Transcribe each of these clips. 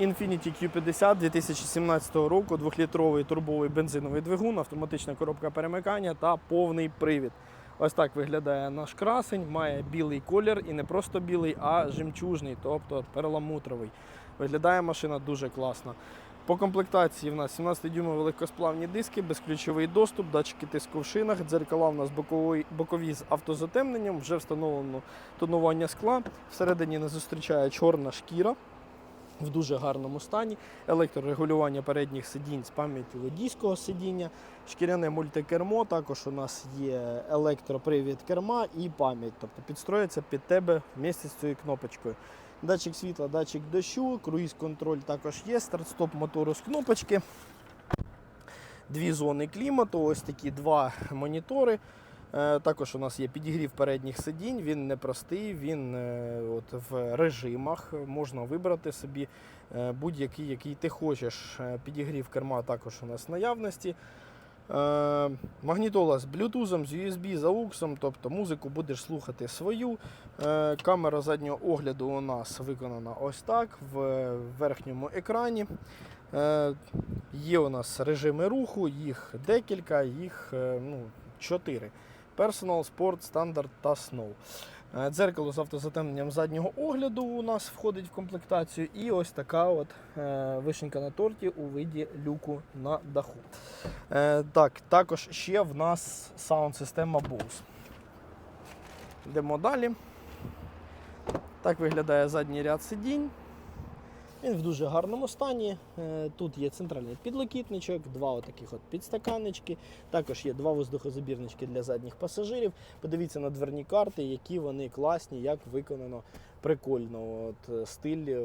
Infiniti Q50 2017 року, 2-літровий турбовий бензиновий двигун, автоматична коробка перемикання та повний привід. Ось так виглядає наш красень, має білий колір і не просто білий, а жемчужний, тобто перламутровий. Виглядає машина дуже класно. По комплектації в нас 17-дюймові легкосплавні диски, безключовий доступ, датчики тиску в шинах, дзеркала в нас бокові, бокові з автозатемненням, вже встановлено тонування скла. Всередині нас зустрічає чорна шкіра в дуже гарному стані, електрорегулювання передніх сидінь з пам'яттю водійського сидіння, шкіряне мультикермо, також у нас є електропривід керма і пам'ять, тобто підстроїться під тебе вместе з цією кнопочкою. Датчик світла, датчик дощу, круїз-контроль також є, старт-стоп мотору з кнопочки. Дві зони клімату, ось такі два монітори. Е, Також у нас є підігрів передніх сидінь, він непростий, він е, от в режимах можна вибрати собі е, будь-який, який ти хочеш. Підігрів керма також у нас в наявності. Магнітола з Bluetooth, з USB, з AUX, тобто музику будеш слухати свою. Камера заднього огляду у нас виконана ось так в верхньому екрані. Є у нас режими руху, їх декілька, їх ну, чотири. Personal, Sport, Standard та Snow. Е, Дзеркало з автозатемненням заднього огляду у нас входить в комплектацію. І ось така от е, вишенька на торті у виді люку на даху. Е, так, також ще в нас саунд-система Bose. Йдемо далі. Так виглядає задній ряд сидінь. Він в дуже гарному стані. Е, Тут є центральний підлокітничок, два отаких от підстаканнички. Також є два воздухозабірнички для задніх пасажирів. Подивіться на дверні карти, які вони класні, як виконано прикольно. От е, стиль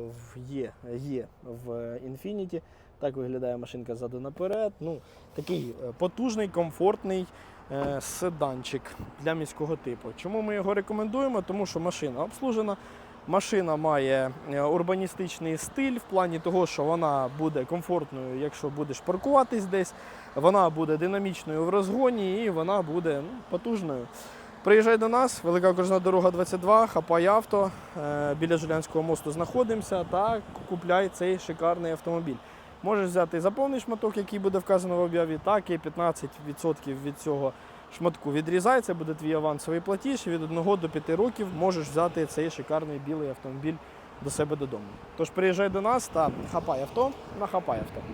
є, є в Infiniti. Так виглядає машинка ззаду наперед. Ну, такий е, потужний, комфортний седанчик для міського типу. Чому ми його рекомендуємо? Тому що машина обслужена. Машина має е, урбаністичний стиль в плані того, що вона буде комфортною, якщо будеш паркуватись десь, вона буде динамічною в розгоні і вона буде ну, потужною. Приїжджай до нас, велика окружна дорога 22, хапай авто. е, Біля Жулянського мосту знаходимося та купляй цей шикарний автомобіль. Можеш взяти за повний шматок, який буде вказано в об'яві, так і 15% від цього шматку відрізай, це буде твій авансовий платіж. Від 1 до 5 років можеш взяти цей шикарний білий автомобіль до себе додому. Тож приїжджай до нас та хапай авто на хапай авто.